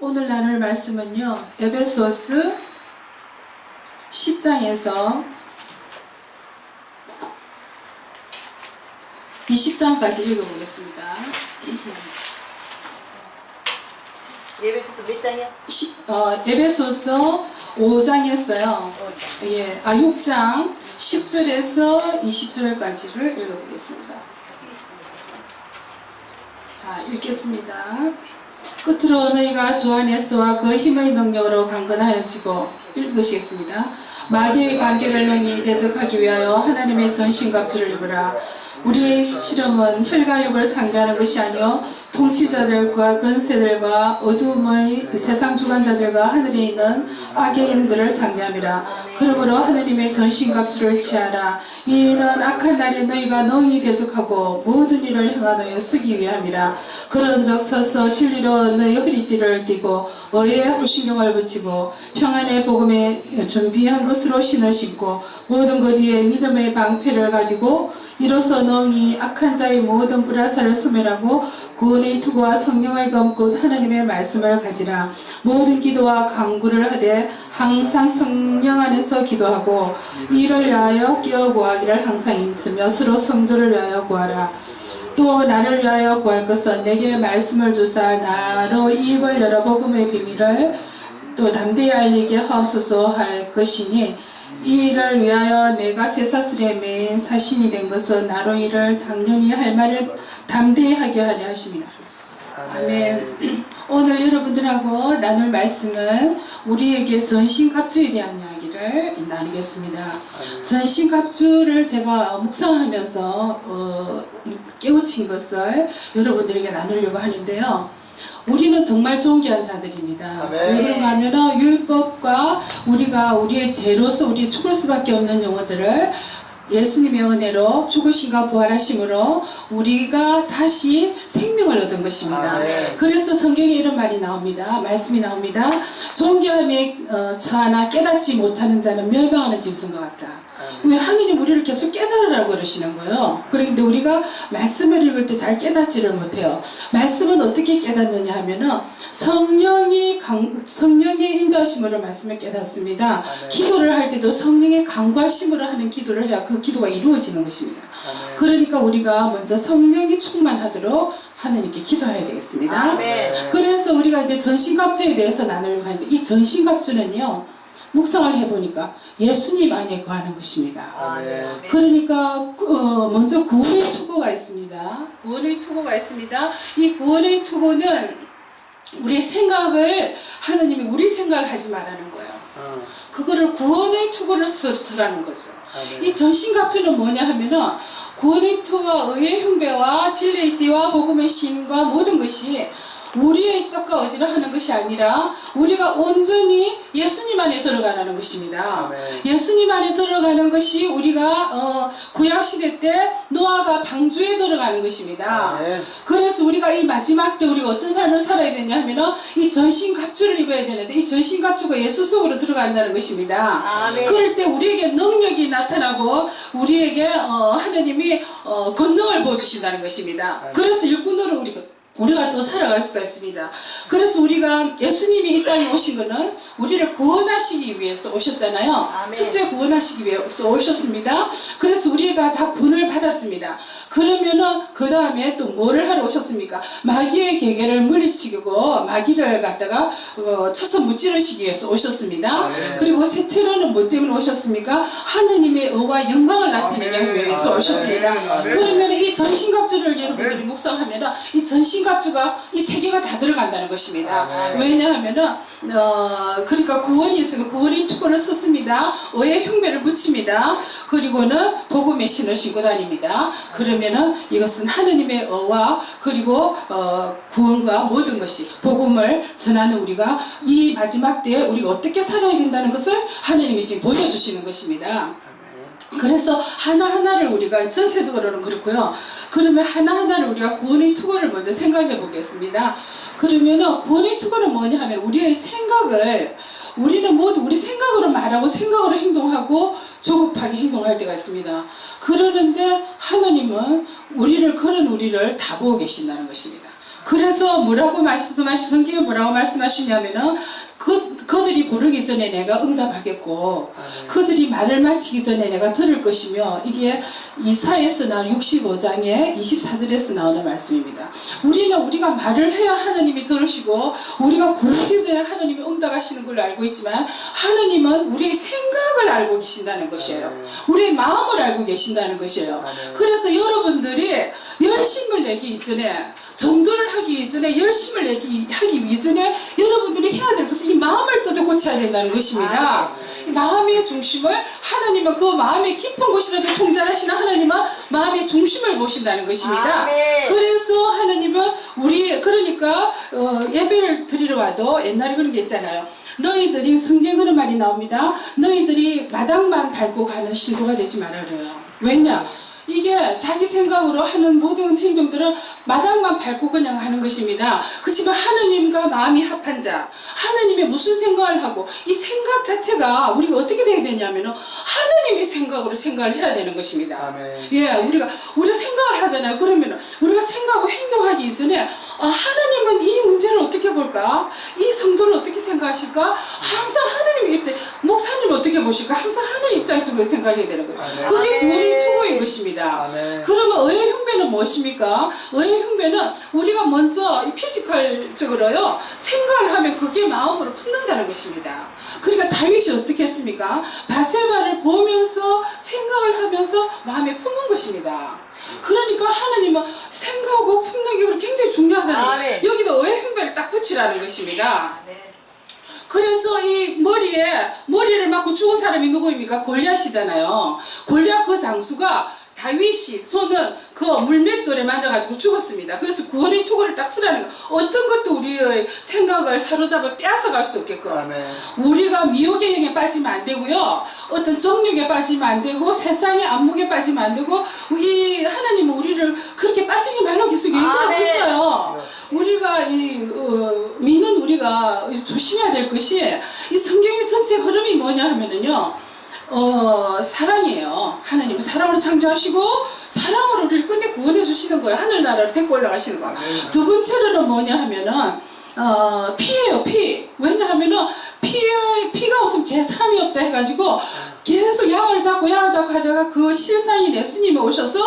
오늘 나눌 말씀은요. 에베소스 10장에서 20장까지 읽어보겠습니다. 예배소서 몇 장이야? 시- 어, 에베소서 5장이었어요. 어, 예, 아 6장 10절에서 20절까지를 읽어보겠습니다. 자, 읽겠습니다. 끝으로 너희가 주 안에서와 그 힘의 능력으로 강건하여지고 읽으시겠습니다. 마귀의 관계를 능히 대적하기 위하여 하나님의 전신갑주를 입으라. 우리의 실험은 혈과 육을 상대하는 것이 아니요 통치자들과 근세들과 어두움의 그 세상 주관자들과 하늘에 있는 악의 영들을 상대함이라. 그러므로 하나님의 전신갑주를 취하라. 이는 악한 날에 너희가 능히 대적하고 모든 일을 행하노에 쓰기 위함이라. 그런즉 서서 진리로 너희 허리띠를 띠고 의의 호신경을 붙이고 평안의 복음에 준비한 것으로 신을 신고 모든 것 위에 믿음의 방패를 가지고 이로써 너희 악한 자의 모든 불화살을 소멸하고 구원의 투구와 성령의 검곧 하나님의 말씀을 가지라. 모든 기도와 강구를 하되 항상 성령 안에서 기도하고 이를 위하여 끼어 구하기를 항상 힘쓰며 서로 성도를 위하여 구하라. 또 나를 위하여 구할 것은 내게 말씀을 주사 나로 입을 열어 복음의 비밀을 또 담대히 알리게 하옵소서 할 것이니 이 일을 위하여 내가 쇠사슬에 매인 사신이 된 것은 나로 이를 당연히 할 말을 담대히 하게 하려 하심이라. 아멘. 오늘 여러분들하고 나눌 말씀은 우리에게 전신갑주에 대한 이야기를 나누겠습니다. 전신갑주를 제가 묵상하면서 어, 깨우친 것을 여러분들에게 나누려고 하는데요. 우리는 정말 존귀한 자들입니다. 아멘. 왜 그런가 하면 율법과 우리가 우리의 죄로서 우리 죽을 수밖에 없는 영혼들을 예수님의 은혜로 죽으신가 부활하심으로 우리가 다시 생명을 얻은 것입니다. 아멘. 그래서 성경에 이런 말이 나옵니다. 말씀이 나옵니다. 존귀함에 어, 처하나 깨닫지 못하는 자는 멸망하는 짐승과 같다. 왜 하느님 우리를 계속 깨달으라고 그러시는 거예요. 그런데 우리가 말씀을 읽을 때 잘 깨닫지를 못해요. 말씀은 어떻게 깨닫느냐 하면은 성령이 강, 성령의 인도하심으로 말씀을 깨닫습니다. 아멘. 기도를 할 때도 성령의 강구하심으로 하는 기도를 해야 그 기도가 이루어지는 것입니다. 아멘. 그러니까 우리가 먼저 성령이 충만하도록 하나님께 기도해야 되겠습니다. 아멘. 그래서 우리가 이제 전신갑주에 대해서 나누려고 하는데 이 전신갑주는요 묵상을 해보니까 예수님 안에 거하는 것입니다. 아멘. 그러니까 어, 먼저 구원의 투구가 있습니다. 구원의 투구가 있습니다. 이 구원의 투구는 우리의 생각을 하나님이 우리 생각을 하지 말라는 거예요. 어, 그거를 구원의 투구를 써- 쓰라는 거죠. 아멘. 이 전신갑주는 뭐냐 하면은 구원의 투와 의의 흉배와 진리의 띠와 복음의 신과 모든 것이 우리의 뜻과 의지를 하는 것이 아니라 우리가 온전히 예수님 안에 들어가는 것입니다. 아멘. 예수님 안에 들어가는 것이 우리가 어, 구약 시대 때 노아가 방주에 들어가는 것입니다. 아멘. 그래서 우리가 이 마지막 때 우리가 어떤 삶을 살아야 되냐 하면은 이 전신 갑주를 입어야 되는데 이 전신 갑주가 예수 속으로 들어간다는 것입니다. 아멘. 그럴 때 우리에게 능력이 나타나고 우리에게 어, 하나님이 어, 권능을 보여주신다는 것입니다. 아멘. 그래서 일꾼으로 우리가 우리가 또 살아갈 수가 있습니다. 그래서 우리가 예수님이 이 땅에 오신 것은 우리를 구원하시기 위해서 오셨잖아요. 아멘. 구원하시기 위해서 오셨습니다. 그래서 우리가 다 구원을 받았습니다. 그러면은 그 다음에 또 뭐를 하러 오셨습니까? 마귀의 계계를 물리치고 마귀를 갖다가 어, 쳐서 무찌르시기 위해서 오셨습니다. 아멘. 그리고 셋째로는 뭐 때문에 오셨습니까? 하느님의 의와 영광을 나타내기. 위해서. 오셨습니다. 아멘. 그러면 이 전신갑주를 여러분들이. 묵상하면 이 전신 갑주가 이 세 개가 다 들어간다는 것입니다. 아멘. 왜냐하면은 어 그러니까 구원이 있으면 구원의 투구를 썼습니다. 의의 흉배를 붙입니다. 그리고는 복음의 신을 신고 다닙니다. 그러면은 이것은 하느님의 의와 그리고 어 구원과 모든 것이 복음을 전하는 우리가 이 마지막 때에 우리가 어떻게 살아야 된다는 것을 하느님이 지금 보여주시는 것입니다. 그래서 하나하나를 우리가 전체적으로는 그렇고요. 그러면 하나하나를 우리가 구원의 투구를 먼저 생각해 보겠습니다. 그러면은 구원의 투구는 뭐냐 하면 우리의 생각을 우리는 모두 우리 생각으로 말하고 생각으로 행동하고 조급하게 행동할 때가 있습니다. 그러는데 하나님은 우리를 그런 우리를 다 보고 계신다는 것입니다. 그래서 뭐라고 말씀하시 성경에 뭐라고 말씀하시냐면은 그 그들이 부르기 전에 내가 응답하겠고 아멘. 그들이 말을 마치기 전에 내가 들을 것이며 이게 이사에서 나온 65장의 24절에서 나오는 말씀입니다. 우리는 우리가 말을 해야 하나님이 들으시고 우리가 전에 하나님이 응답하시는 걸로 알고 있지만 하나님은 우리의 생각을 알고 계신다는 것이에요. 아멘. 우리의 마음을 알고 계신다는 것이에요. 아멘. 그래서 여러분들이 열심을 내기 이전에 전도를 하기 이전에 열심을 내기 하기 이전에 여러분들이 해야 될 것은 이 마음을 또도 고쳐야 된다는 것입니다. 이 마음의 중심을 하나님은 그 마음의 깊은 곳이라도 통달하시는 하나님은 마음의 중심을 보신다는 것입니다. 아멘. 그래서 하나님은 우리 그러니까 어, 예배를 드리러 와도 옛날에 그런 게 있잖아요. 너희들이 성경 그런 말이 나옵니다. 너희들이 마당만 밟고 가는 신도가 되지 말아 그래요. 왜냐? 이게 자기 생각으로 하는 모든 행동들은 마당만 밟고 그냥 하는 것입니다. 그렇지만 하느님과 마음이 합한 자, 하느님의 무슨 생각을 하고 이 생각 자체가 우리가 어떻게 돼야 되냐면은 하느님의 생각으로 생각을 해야 되는 것입니다. 아멘. 예, 우리가 우리가 생각을 하잖아요. 그러면 우리가 생각하고 행동하기 이전에 아, 문제를 볼까? 이 성도를 어떻게 생각하실까? 항상 하나님 입장, 목사님 어떻게 보실까? 항상 하나님 입장에서 그걸 생각해야 되는 거예요. 아멘. 그게 아멘. 구원의 투구인 것입니다. 아멘. 그러면 의의 흉배는 무엇입니까? 의의 흉배는 우리가 먼저 이 피지컬적으로요 생각을 하면 그게 마음으로 품는다는 것입니다. 그러니까 다윗이 어떻게 했습니까? 바세바를 보면서 생각을 하면서 마음에 품은 것입니다. 그러니까 하나님은 생각하고 품는 게 굉장히 중요하다는 아멘. 거예요. 여기도 의의 흉배를 딱 붙이라는 것입니다. 아멘. 그래서 이 머리에 머리를 맞고 죽은 사람이 누구입니까? 골리앗이잖아요. 골리앗 그 장수가 다윗이 손은 그 물맷돌에 만져가지고 죽었습니다. 그래서 구원의 투구를 딱 쓰라는 거. 어떤 것도 우리의 생각을 사로잡아 빼앗아갈 수 없게끔. 아멘. 우리가 미혹의 행에 빠지면 안 되고요. 어떤 정욕에 빠지면 안 되고 세상의 안목에 빠지면 안 되고 이 하나님은 우리를 그렇게 빠지지 말라고 계속 얘기하고 아멘. 있어요. 우리가 이 어, 믿는 우리가 조심해야 될 것이 이 성경의 전체 흐름이 뭐냐 하면은요. 어 사랑이에요. 하나님 사랑으로 창조하시고 사랑으로 우리를 끝내 구원해 주시는 거예요. 하늘나라로 데리고 올라가시는 거예요. 두 번째로는 뭐냐 하면은 어, 피예요 피 왜냐하면은 피에 피가 없으면 제3이 없다 해가지고 계속 양을 잡고 양을 잡고 하다가 그 실상인 예수님이 오셔서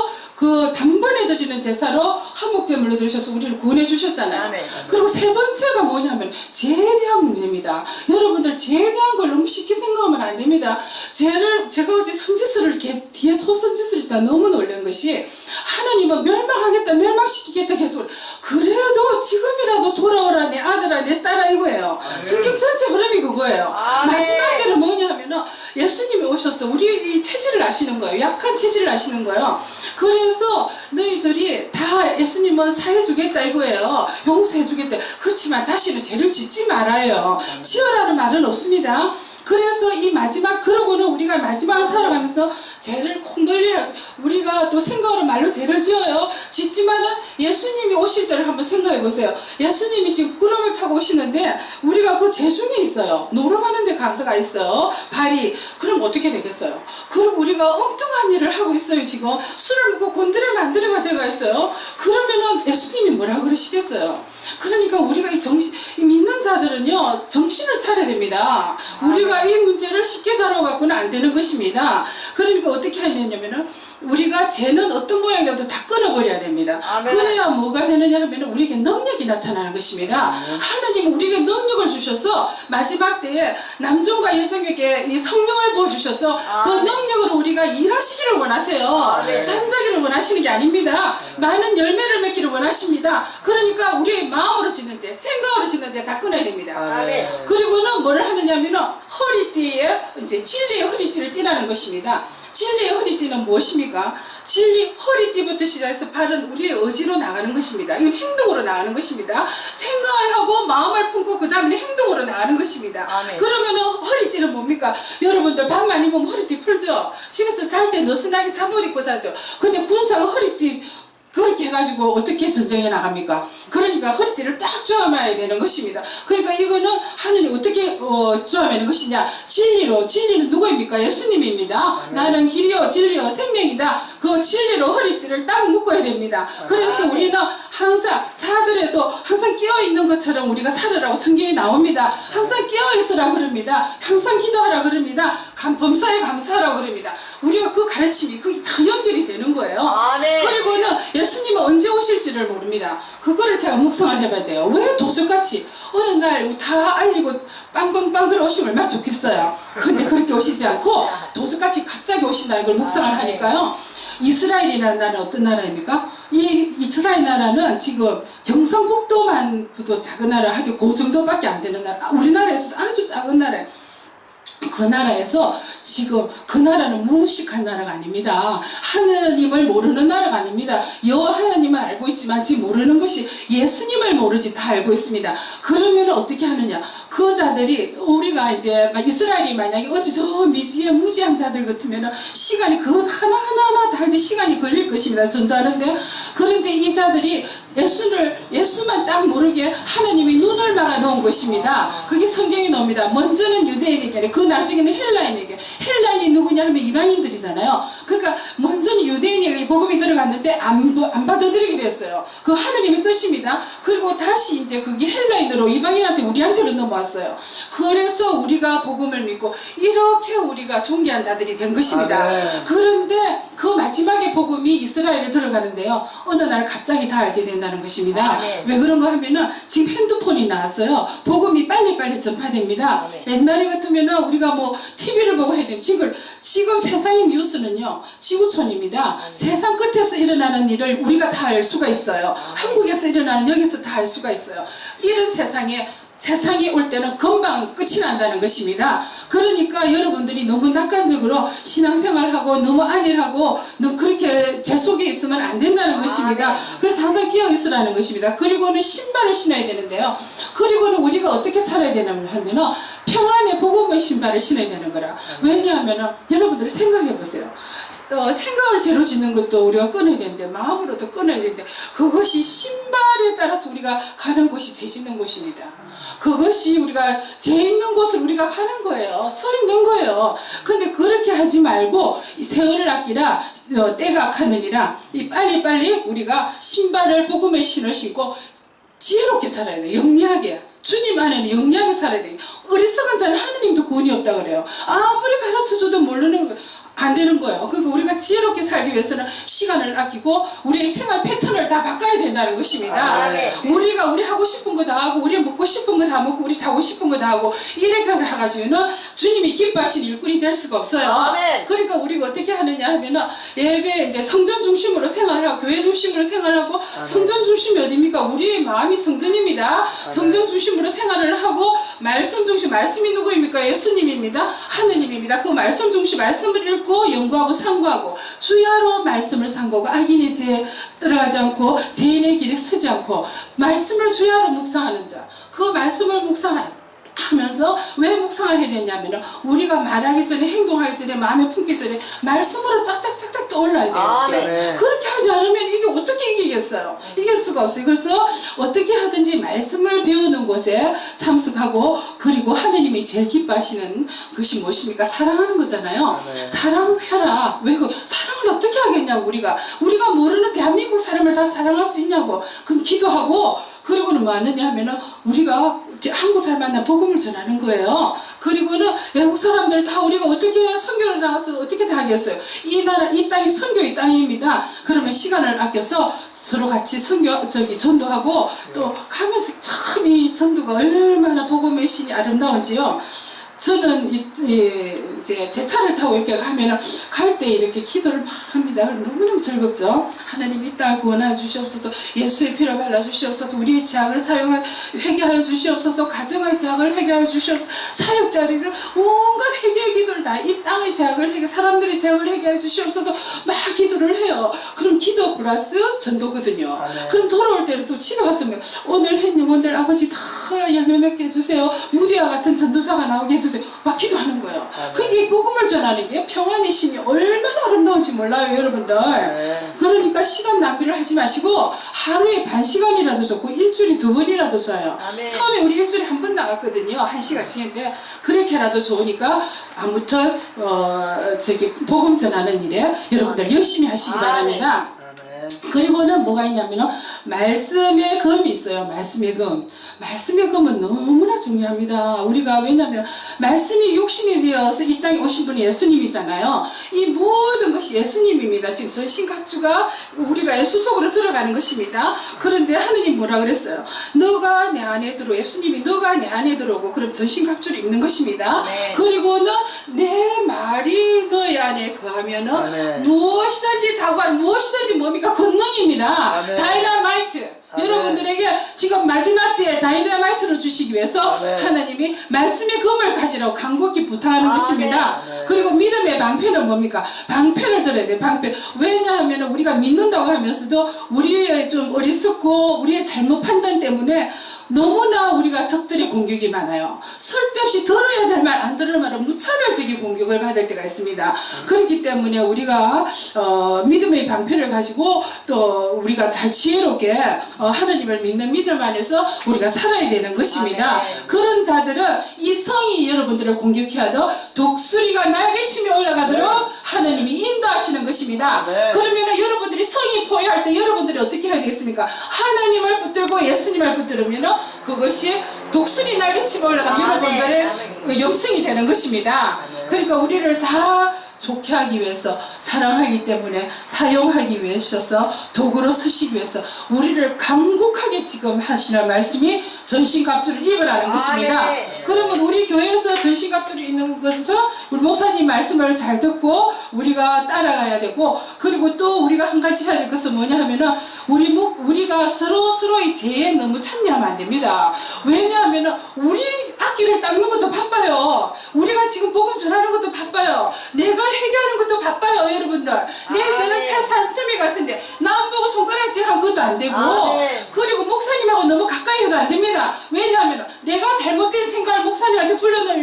그 단번에 드리는 제사로 한목제물로 드리셔서 우리를 구원해 주셨잖아요. 아멘. 그리고 세 번째가 뭐냐면 죄에 대한 문제입니다. 여러분들 죄에 대한 걸 너무 쉽게 생각하면 안 됩니다. 죄를 제가 어제 선지서를 뒤에 소선지서를 읽다 너무 놀란 것이 하나님은 멸망하겠다 멸망시키겠다 계속 그래도 지금이라도 돌아오라 내 아들아 내 딸아 이거예요. 아멘. 성경 전체 흐름이 그거예요. 아멘. 마지막에는 뭐냐면은 예수님이 오셔서 우리 이 체질을 아시는 거예요. 약한 체질을 아시는 거예요. 그래서 너희들이 다 예수님은 사해주겠다 이거예요. 용서해주겠다. 그렇지만 다시는 죄를 짓지 말아요. 지어라는 말은 없습니다. 그래서 이 마지막 그러고는 우리가 마지막을 살아가면서 죄를 콩벌리라서 우리가 또 생각으로 말로 죄를 지어요. 짓지만은 예수님이 오실 때를 한번 생각해 보세요. 예수님이 지금 구름을 타고 오시는데 우리가 그제 중에 있어요. 노름하는데 강사가 있어요. 발이 그럼 어떻게 되겠어요? 그럼 우리가 엉뚱한 일을 하고 있어요. 지금 술을 먹고 곤드레 만드레가 돼가 있어요. 그러면은 예수님이 뭐라 그러시겠어요? 그러니까 우리가 이 정신 이 믿는 자들은요 정신을 차려야 됩니다. 우리가 이 문제를 쉽게 다뤄갖고는 안 되는 것입니다. 그러니까 어떻게 해야 되냐면은 우리가 죄는 어떤 모양이라도 다 끊어버려야 됩니다. 아멘. 그래야 뭐가 되느냐 하면은 우리에게 능력이 나타나는 것입니다. 하나님은 우리에게 능력을 주셔서 마지막 때에 남종과 여종에게 이 성령을 부어주셔서 그 아멘. 능력으로 우리가 일하시기를 원하세요. 아멘. 잠자기를 원하시는 게 아닙니다. 많은 열매를 맺기를 원하십니다. 그러니까 우리의 마음으로 짓는 죄, 생각으로 짓는 죄 다 끊어야 됩니다. 아멘. 그리고는 뭐를 하느냐면은 허리띠에 이제 진리의 허리띠를 띠라는 것입니다. 진리의 허리띠는 무엇입니까? 진리 허리띠부터 시작해서 발은 우리의 의지로 나가는 것입니다. 이건 행동으로 나가는 것입니다. 생각을 하고 마음을 품고 그 다음에 행동으로 나가는 것입니다. 아멘. 그러면은 허리띠는 뭡니까? 여러분들 밤 많이 보면 허리띠 풀죠? 집에서 잘 때 느슨하게 잠옷 입고 자죠? 근데 군사가 허리띠 그렇게 해가지고 어떻게 전쟁에 나갑니까? 그러니까 허리띠를 딱 조아매야 되는 것입니다. 그러니까 이거는 하느님 어떻게 어, 조아매는 것이냐? 진리로 진리는 누구입니까? 예수님입니다. 나는 길이요 진리요 생명이다. 그 진리로 허리띠를 딱 묶어야 됩니다. 그래서 우리는 항상 자들에도 항상 끼어 있는 것처럼 우리가 살으라고 성경에 나옵니다. 항상 끼어 있으라 그럽니다. 항상 기도하라 그럽니다. 감, 범사에 감사하라 그럽니다. 우리가 그 가르침이 그게 다 연결이 되는 거예요. 아멘. 예수님은 언제 오실지를 모릅니다. 그거를 제가 묵상을 해봐야 돼요. 왜 도둑같이 어느 날 다 알리고 빵빵빵 그래 오시면 얼마나 좋겠어요. 근데 그렇게 오시지 않고 도둑같이 갑자기 오신다는 걸 묵상을 하니까요. 이스라엘이라는 나라는 어떤 나라입니까? 이 이스라엘 나라는 지금 경상북도만 도 작은 나라 하기 그 정도밖에 안 되는 나라. 우리나라에서도 아주 작은 나라예요. 그 나라에서 지금 그 나라는 무식한 나라가 아닙니다. 하나님을 모르는 나라가 아닙니다. 여호와 하나님은 알고 있지만 지금 모르는 것이 예수님을 모르지 다 알고 있습니다. 그러면 어떻게 하느냐? 그 자들이 우리가 이제 막 이스라엘이 만약에 어디 저 미지의 무지한 자들 같으면 시간이 그 하나 하나 하나 다 시간이 걸릴 것입니다. 전도하는데 그런데 이 자들이 예수를 예수만 딱 모르게 하나님이 눈을 막아 놓은 것입니다. 그게 성경에 나옵니다. 먼저는 유대인에게 그 나중에는 헬라인에게 헬라인이 누구냐 하면 이방인들이잖아요. 그러니까 먼저는 유대인에게 복음이 들어갔는데 안, 보- 안 받아들이게 됐어요. 그 하나님의 뜻입니다. 그리고 다시 이제 그게 헬라인으로 이방인한테 우리한테로 넘어왔어요. 그래서 우리가 복음을 믿고 이렇게 우리가 존귀한 자들이 된 것입니다. 아멘. 그런데 그 마지막에 복음이 이스라엘에 들어가는데요. 어느 날 갑자기 다 알게 된다는 것입니다. 아멘. 왜 그런가 하면은 지금 핸드폰이 나왔어요. 복음이 빨리빨리 전파됩니다. 아멘. 옛날에 같으면은 우리가 뭐 TV를 보고 해야 되는 지금 지금 세상의 뉴스는요 지구촌입니다. 세상 끝에서 일어나는 일을 우리가 다 알 수가 있어요. 한국에서 일어나는 여기서 다 알 수가 있어요. 이런 세상에 세상이 올 때는 금방 끝이 난다는 것입니다. 그러니까 여러분들이 너무 낙관적으로 신앙생활하고 너무 안일하고 너무 그렇게 제 속에 있으면 안 된다는 것입니다. 그래서 항상 끼어 있으라는 것입니다. 그리고는 신발을 신어야 되는데요. 그리고는 우리가 어떻게 살아야 되냐면 하면은 평안의 복음의 신발을 신어야 되는 거라. 왜냐하면은 여러분들이 생각해 보세요. 어, 생각을 죄로 짓는 것도 우리가 끊어야 되는데 마음으로도 끊어야 되는데 그것이 신발에 따라서 우리가 가는 곳이 죄 짓는 곳입니다. 그것이 우리가 죄 있는 곳을 우리가 가는 거예요. 서 있는 거예요. 근데 그렇게 하지 말고 이 세월을 아끼라 어, 때가 악하느니라 이 빨리빨리 우리가 신발을 복음의 신을 신고 지혜롭게 살아야 돼요. 영리하게. 주님 안에는 영리하게 살아야 돼요. 어리석은 자는 하느님도 구원이 없다 그래요. 아무리 가르쳐줘도 모르는 거. 안 되는 거예요. 그러니까 우리가 지혜롭게 살기 위해서는 시간을 아끼고 우리의 생활 패턴을 다 바꿔야 된다는 것입니다. 아멘. 우리가 우리 하고 싶은 거 다 하고 우리 먹고 싶은 거 다 먹고 우리 사고 싶은 거 다 하고 이렇게 해가지고는 주님이 기뻐하신 일꾼이 될 수가 없어요. 아멘. 그러니까 우리가 어떻게 하느냐 하면은 예배 이제 성전 중심으로 생활을 하고 교회 중심으로 생활하고 성전 중심이 어디입니까? 우리의 마음이 성전입니다. 성전 중심으로 생활을 하고 말씀 중심 말씀이 누구입니까? 예수님입니다. 하느님입니다. 그 말씀 중심 말씀을 읽고 연구하고 상고하고 주야로 말씀을 상고하고 악인의 죄에 들어가지 않고 죄인의 길에 서지 않고 말씀을 주야로 묵상하는 자. 그 말씀을 묵상하여 하면서 왜 묵상을 해야 되냐면은 우리가 말하기 전에 행동하기 전에 마음에 품기 전에 말씀으로 짝짝짝짝 떠올라야 돼요. 아멘. 네. 그렇게 하지 않으면 이게 어떻게 이기겠어요? 이길 수가 없어요. 그래서 어떻게 하든지 말씀을 배우는 곳에 참석하고 그리고 하느님이 제일 기뻐하시는 것이 무엇입니까? 사랑하는 거잖아요. 네. 사랑해라. 왜 그 사랑을 어떻게 하겠냐고 우리가 우리가 모르는 대한민국 사람을 다 사랑할 수 있냐고. 그럼 기도하고 그리고는 뭐 하느냐 하면은 우리가 한국 사람 만나 복음을 전하는 거예요. 그리고는 외국 사람들 다 우리가 어떻게 선교를 나가서 어떻게 다 하겠어요. 이 나라 이 땅이 선교의 땅입니다. 그러면 시간을 아껴서 서로 같이 선교 저기 전도하고 또 가면서 참 이 전도가 얼마나 복음의 신이 아름다운지요. 저는 이, 이, 이제 제 차를 타고 이렇게 가면은 갈 때 이렇게 기도를 막 합니다. 너무너무 즐겁죠. 하나님 이 땅을 구원하여 주시옵소서. 예수의 피로 발라 주시옵소서. 우리의 제약을 사용하 회개하여 주시옵소서. 가정의 제약을 회개하여 주시옵소서. 사역 자리를 온갖 회개의 기도를 다 이 땅의 제약을 회개, 사람들의 제약을 회개하여 주시옵소서. 막 기도를 해요. 그럼 기도 플러스 전도거든요. 아멘. 그럼 돌아올 때는 또 집에 갔으면 오늘 했니 오늘 아버지 다 열매 맺게 해주세요. 무디와 같은 전도사가 나오게 해주세요. 막 기도하는 거예요. 아멘. 이 복음을 전하는 게 평안의 신이 얼마나 아름다운지 몰라요, 여러분들. 네. 그러니까 시간 낭비를 하지 마시고 하루에 반 시간이라도 좋고 일주일에 두 번이라도 좋아요. 아멘. 처음에 우리 일주일에 한 번 나갔거든요. 한 시간씩인데 그렇게라도 좋으니까 아무튼 어 저기 복음 전하는 일에 여러분들 열심히 하시기. 바랍니다. 아멘. 그리고는 뭐가 있냐면은 말씀의 금이 있어요. 말씀의 금. 말씀의 금은 너무나 중요합니다. 우리가 왜냐면 말씀이 육신이 되어서 이 땅에 오신 분이 예수님이잖아요. 이 모든 것이 예수님입니다. 지금 전신갑주가 우리가 예수 속으로 들어가는 것입니다. 그런데 하느님 뭐라 그랬어요? 너가 내 안에 들어 예수님이 너가 내 안에 들어오고 그럼 전신갑주를 입는 것입니다. 네. 그리고는 내 말이 너희 안에 거하면은 아멘. 무엇이든지 다구할 무엇이든지 뭡니까 권능입니다. 아멘. 다이너마이트. 아멘. 여러분들에게 지금 마지막 때에 다이너마이트를 주시기 위해서 아멘. 하나님이 말씀의 금을 가지라고 간곡히 부탁하는 아멘. 것입니다. 아멘. 그리고 믿음의 방패는 뭡니까? 방패를 들어야 돼. 방패. 왜냐하면 우리가 믿는다고 하면서도 우리의 좀 어리석고 우리의 잘못 판단 때문에 너무나 우리가 적들의 공격이 많아요. 쓸데없이 들어야 될 말 안 들을 말은 무차별적인 공격을 받을 때가 있습니다. 그렇기 때문에 우리가 어, 믿음의 방패를 가지고 또 우리가 잘 지혜롭게 어, 하나님을 믿는 믿음 안에서 우리가 살아야 되는 것입니다. 아멘. 그런 자들은 이 성이 여러분들을 공격해야도 독수리가 날개치며 올라가도록 하나님이 인도하시는 것입니다. 아멘. 그러면 여러분들이 성이 포효할 때 여러분들이 어떻게 해야 되겠습니까? 하나님을 붙들고 예수님을 붙들으면 그것이 독수리 날개치며 올라가는 아멘. 여러분들의. 그 영성이 되는 것입니다. 아멘. 그러니까 우리를 다 좋게 하기 위해서 사랑하기 때문에 사용하기 위해서 도구로 쓰시기 위해서 우리를 강국하게 지금 하시는 말씀이 전신갑주를 입으라는 아멘. 것입니다. 그러면 우리 교회에서 전신갑주를 입는 것은 우리 목사님 말씀을 잘 듣고 우리가 따라가야 되고 그리고 또 우리가 한 가지 해야 될 것은 뭐냐 하면은 우리 목 우리가 서로 서로의 죄에 너무 참여하면 안 됩니다. 왜냐하면은 우리 악기를 닦는 것도 바빠요. 우리가 지금 복음 전하는 것도 바빠요. 내가 회개하는 것도 바빠요, 여러분들. 내 아멘. 손은 태산스미 같은데 남 보고 손가락질하면 그것도 안 되고 아멘. 그리고 목사님하고 너무 가까이 해도 안 됩니다. 왜냐하면 내가 잘못된 생각을 목사님한테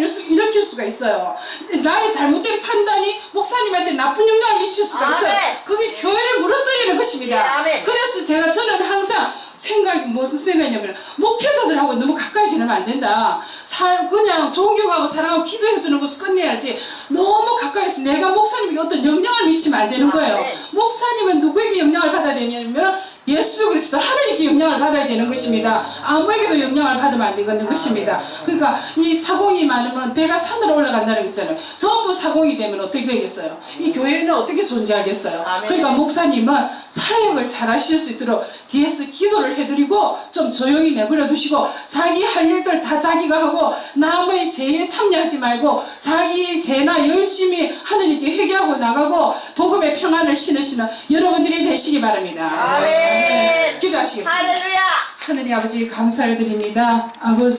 수- 일으킬 수가 있어요. 나의 잘못된 판단이 목사님한테 나쁜 영향을 미칠 수가 있어요. 아멘. 그게 교회를 무너뜨리는 것입니다. 예, 아멘. 그래서 제가 저는 항상 생각이 무슨 생각이냐면 목회자들하고 너무 가까이 지내면 안 된다. 사, 그냥 존경하고 사랑하고 기도해 주는 것을 끝내야지. 너무 가까이서 내가 목사님에게 어떤 영향을 미치면 안 되는 거예요. 아멘. 목사님은 누구에게 영향을 받아야 되냐면 예수 그리스도 하나님께 영향을 받아야 되는 것입니다. 아무에게도 영향을 받으면 안 되는 것입니다. 그러니까 이 사공이 많으면 배가 산으로 올라간다는 거 있잖아요. 전부 사공이 되면 어떻게 되겠어요? 이 교회는 어떻게 존재하겠어요? 그러니까 목사님은 사역을 잘 하실 수 있도록 뒤에서 기도를 해드리고 좀 조용히 내버려 두시고 자기 할 일들 다 자기가 하고 남의 죄에 참여하지 말고 자기 죄나 열심히 하느님께 회개하고 나가고 복음의 평안을 신으시는 여러분들이 되시기 바랍니다. 아멘. 기도하시겠습니다. 할렐루야. 하느님 아버지 감사를 드립니다. 아버지